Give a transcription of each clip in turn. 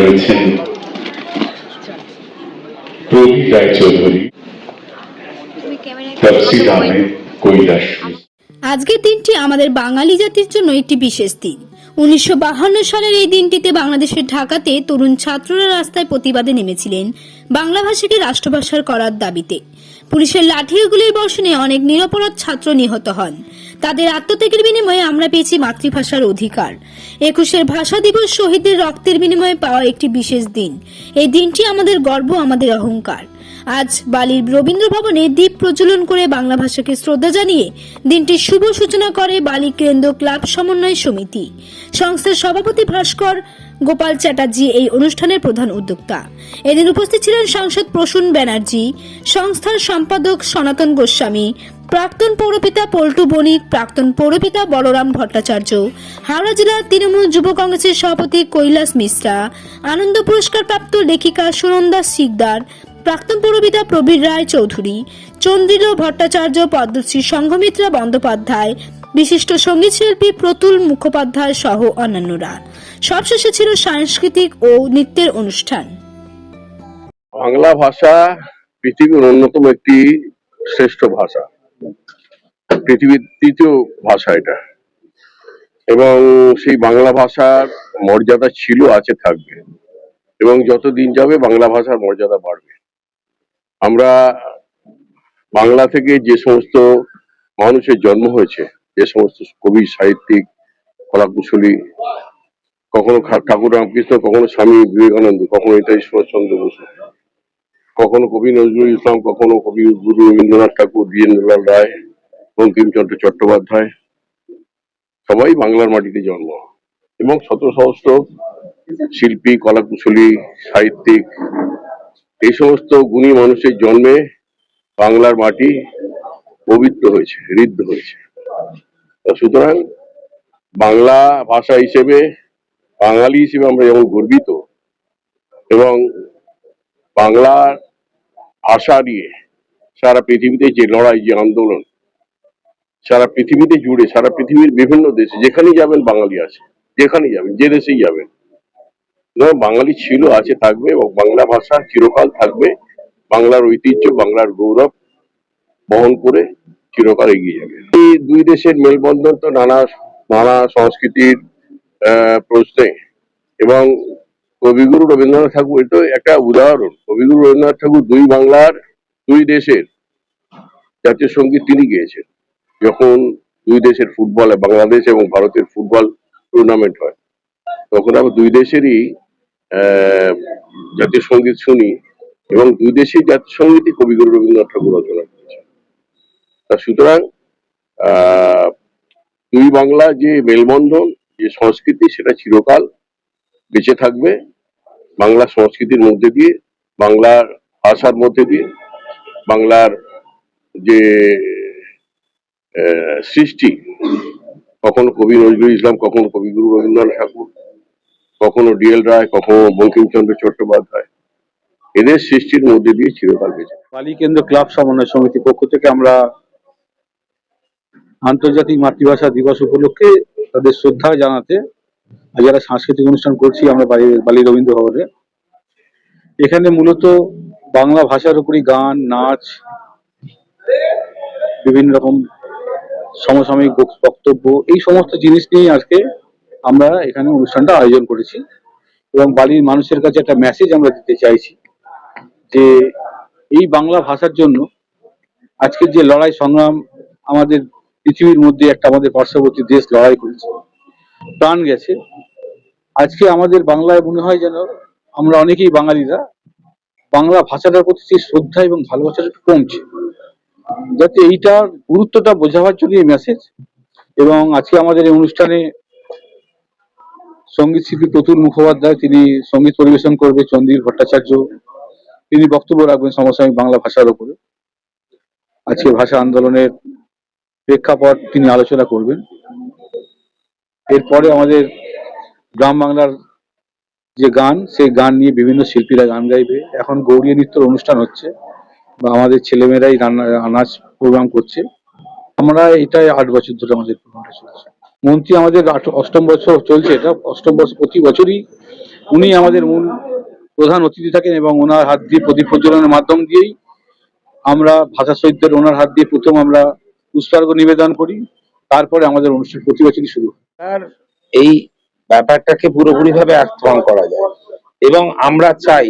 রয়েছেন কৈলাস আজকের দিনটি আমাদের বাঙালি জাতির জন্য একটি বিশেষ দিন। উনিশশো সালের এই দিনটিতে বাংলাদেশের ঢাকাতে তরুণ ছাত্ররা রাস্তায় প্রতিবাদে নেমেছিলেন বাংলা ভাষাকে রাষ্ট্রভাষার করার দাবিতে। পুলিশের লাঠি গুলির বর্ষণে অনেক নিরপরাধ ছাত্র নিহত হন। তাদের আত্মত্যাগের বিনিময়ে আমরা পেয়েছি মাতৃভাষার অধিকার। একুশের ভাষা দিবস শহীদদের রক্তের বিনিময়ে পাওয়া একটি বিশেষ দিন। এই দিনটি আমাদের গর্ব, আমাদের অহংকার। আজ বালির রবীন্দ্র ভবনে দ্বীপ প্রজ্বলন করে বাংলা ভাষাকে শ্রদ্ধা জানিয়ে দিনটির শুভ সূচনা করে বালি কেন্দ্র ক্লাব সমন্বয় সমিতি। সংস্থার সভাপতি ভাস্কর গোপাল চ্যাটার্জি এই অনুষ্ঠানের প্রধান উদ্যোক্তা। এদিন উপস্থিত ছিলেন সাংসদ প্রসূন ব্যানার্জি, সংস্থার সম্পাদক সনাতন গোস্বামী, প্রাক্তন পৌরপিতা পল্টু বণিক, প্রাক্তন পৌরপিতা বলরাম ভট্টাচার্য, হাওড়া জেলার তৃণমূল যুব কংগ্রেসের সভাপতি কৈলাস মিশ্রা, আনন্দ পুরস্কার প্রাপ্ত লেখিকা সুনন্দা শিকদার প্রাক্তন পৌরপিতা প্রবীর রায় চৌধুরী, চন্দ্রিল ভট্টাচার্য, পদ্মশ্রী সংঘমিত্রা বন্দ্যোপাধ্যায়, বিশিষ্ট সংগীত শিল্পী প্রতুল মুখোপাধ্যায় সহ অন্যান্যরা। সবশেষে ছিল সাংস্কৃতিক ও নৃত্যের অনুষ্ঠান। বাংলা ভাষা পৃথিবীর অন্যতম একটি শ্রেষ্ঠ ভাষা। পৃথিবীর তৃতীয় ভাষা এটা। এবং সেই বাংলা ভাষার মর্যাদা ছিল, আছে, থাকবে। এবং যত দিন যাবে, বাংলা ভাষার মর্যাদা বাড়বে। আমরা বাংলা থেকে যে সমস্ত মানুষের জন্ম হয়েছে, যে সমস্ত কবি, সাহিত্যিক, কলাকুশলী কখনো ঠাকুর রামকৃষ্ণ, কখনো স্বামী বিবেকানন্দ, কখনো নেতাজি সুভাষচন্দ্র বসু। কখনো কবি নজরুল ইসলাম, কখনো কবি গুরু রবীন্দ্রনাথ ঠাকুর বীরেন্দ্রলাল রায়, বঙ্কিমচন্দ্র চট্টোপাধ্যায়। সবাই বাংলার মাটিতে জন্ম। এবং শত সহস্র শিল্পী, কলাকুশলী, সাহিত্যিক এই সমস্ত গুণী মানুষের জন্মে বাংলার মাটি পবিত্র হয়েছে ঋদ্ধ হয়েছে। সুতরাং বাংলা ভাষা হিসেবে বাঙালি হিসেবে আমরা যেমন গর্বিত এবং বাংলার ভাষা নিয়ে সারা পৃথিবীতে যে লড়াই, যে আন্দোলন, সারা পৃথিবীতে জুড়ে, সারা পৃথিবীর বিভিন্ন দেশে যেখানেই যাবেন বাঙালি আছে যেখানেই যাবেন, যে দেশেই যাবেন। বাঙালি ছিল, আছে, থাকবে এবং বাংলা ভাষা চিরকাল থাকবে, বাংলার ঐতিহ্য, বাংলার গৌরব বহন করে চিরকাল এগিয়ে যাবে। এই দুই দেশের মেলবন্ধন তো নানা নানা সংস্কৃতির প্রশ্নে। এবং কবিগুরু রবীন্দ্রনাথ ঠাকুর, এটা একটা উদাহরণ। কবিগুরু রবীন্দ্রনাথ ঠাকুর দুই বাংলার, দুই দেশের জাতীয় সংগীত তিনি গেয়েছেন। যখন দুই দেশের ফুটবল, বাংলাদেশ এবং ভারতের ফুটবল টুর্নামেন্ট হয়, তখন আমরা দুই দেশেরই জাতীয় সংগীত শুনি এবং দুই দেশেই জাতীয় সঙ্গীতই কবিগুরু রবীন্দ্রনাথ ঠাকুর রচনা করেছেন। তা সুতরাং দুই বাংলা যে মেলবন্ধন যে সংস্কৃতি সেটা চিরকাল বেঁচে থাকবে, বাংলা সংস্কৃতির মধ্যে দিয়ে, বাংলার ভাষার মধ্যে দিয়ে, বাংলার যে সৃষ্টি, কখনো কবি নজরুল ইসলাম, কখনো কবিগুরু রবীন্দ্রনাথ ঠাকুর, কখনো ডিএল রায়, কখনো বঙ্কিমচন্দ্র চট্টোপাধ্যায়, এদের সৃষ্টির মধ্যে দিয়ে চিরকাল বেঁচে। বালি কেন্দ্র ক্লাব সমন্বয় সমিতির পক্ষ থেকে আমরা আন্তর্জাতিক মাতৃভাষা দিবস উপলক্ষে তাদের শ্রদ্ধা জানাতে একটা সাংস্কৃতিক অনুষ্ঠান করছি, আমরা বালি বালি রবীন্দ্র ভবনে। এখানে মূলত বাংলা ভাষার উপরই গান, নাচ, বিভিন্ন রকম সমসাময়িক বক্তব্য, এই সমস্ত জিনিস নিয়ে আজকে আমরা এখানে অনুষ্ঠানটা আয়োজন করেছি। এবং বালির মানুষের কাছে একটা মেসেজ আমরা দিতে চাইছি যে, এই বাংলা ভাষার জন্য আজকের যে লড়াই সংগ্রাম আমাদের পৃথিবীর মধ্যে একটা আমাদের পার্শ্ববর্তী দেশ লড়াই করেছে। প্রাণ গেছে। আজকে আমাদের বাংলায় মনে হয় যেন আমরা অনেকেই বাঙালিরা বাংলা ভাষাটার প্রতি সেই শ্রদ্ধা এবং ভালোবাসাটা কমছে। যাতে এইটার গুরুত্বটা বোঝাবার জন্য এই মেসেজ এবং আজকে আমাদের এই অনুষ্ঠানে সংগীত শিল্পী প্রতুল মুখোপাধ্যায়, তিনি সংগীত পরিবেশন করবে চন্দ্রীর ভট্টাচার্য। তিনি বক্তব্য রাখবেন সমসাময়িক বাংলা ভাষার উপরে। আজকে ভাষা আন্দোলনের প্রেক্ষাপট তিনি আলোচনা করবেন। এরপরে আমাদের গ্রাম বাংলার যে গান, সেই গান নিয়ে বিভিন্ন শিল্পীরা গান গাইবে। এখন গৌরীয় নৃত্যর অনুষ্ঠান হচ্ছে বা আমাদের ছেলেমেয়েরাই রান্না নাচ প্রোগ্রাম করছে। আমরা এটাই আট বছর ধরে আমাদের প্রোগ্রামটা চলছে। মন্ত্রী আমাদের অষ্টম বছর চলছে এটা। অষ্টম বছর, প্রতি বছরই উনি আমাদের মূল প্রধান অতিথি থাকেন এবং ওনার হাত দিয়ে প্রদীপ প্রজ্বলনের মাধ্যম দিয়েই আমরা ভাষা শহীদদের ওনার হাত দিয়ে প্রথম আমরা পুষ্পার্ঘ নিবেদন করি তারপরে আমাদের অনুষ্ঠান প্রতি বছরই শুরু আর এই ব্যাপারটাকে পুরোপুরি ভাবে আক্রমণ করা যায়। এবং আমরা চাই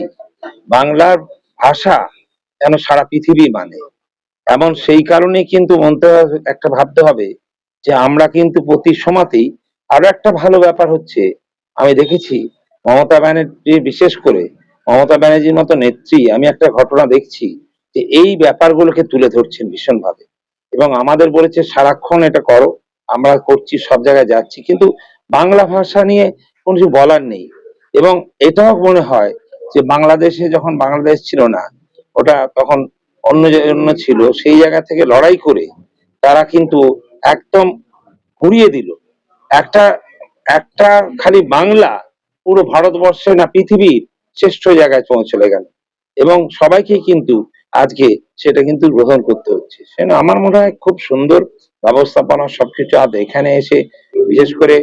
বাংলার ভাষা যেন সারা পৃথিবী মানে। এমন সেই কারণে কিন্তু মনতে একটা ভাবতে হবে যে আমরা কিন্তু প্রতি সমাতেই আরও একটা ভালো ব্যাপার হচ্ছে। আমি দেখেছি মমতা ব্যানার্জি বিশেষ করে মমতা ব্যানার্জির মতো নেত্রী আমি একটা ঘটনা দেখছি যে এই ব্যাপারগুলোকে তুলে ধরছেন ভীষণভাবে। এবং আমাদের বলেছে, সারাক্ষণ এটা করো, আমরা করছি, সব জায়গায় যাচ্ছি। কিন্তু বাংলা ভাষা নিয়ে কোনো কিছু বলার নেই। এবং এটাও মনে হয় যে বাংলাদেশে যখন বাংলাদেশ ছিল না, ওটা তখন অন্য জন্য ছিল, সেই জায়গা থেকে লড়াই করে তারা কিন্তু একদম ঘুরিয়ে দিল। একটা একটা খালি বাংলা পুরো ভারতবর্ষে না পৃথিবীর শ্রেষ্ঠ জায়গায় পৌঁছলে গেল। এবং সবাইকে কিন্তু আজকে সেটা কিন্তু গ্রহণ করতে হচ্ছে। সেটা আমার মনে হয় খুব সুন্দর ব্যবস্থাপনা সবকিছু আজ এখানে এসে, বিশেষ করে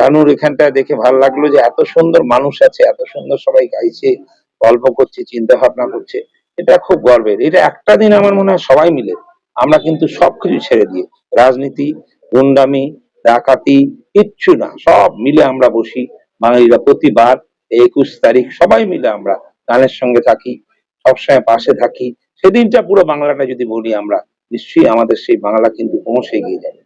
রানুর এখানটা দেখে ভালো লাগল যে এত সুন্দর মানুষ আছে, এত সুন্দর সবাই গাইছে, গল্প করছে চিন্তা ভাবনা করছে। এটা খুব গর্বের। এটা একটা দিন আমার মনে হয় সবাই মিলে আমরা কিন্তু সবকিছু ছেড়ে দিয়ে, রাজনীতি, গুন্ডামি, ডাকাতি, কিচ্ছু না, সব মিলে আমরা বসি বাঙালিরা প্রতিবার একুশ তারিখ সবাই মিলে আমরা গানের সঙ্গে থাকি, সবসময় পাশে থাকি সেদিনটা পুরো বাংলাটা যদি বলি আমরা নিশ্চয়ই আমাদের সেই বাংলা কিন্তু ক্রমশ এগিয়ে যাবে।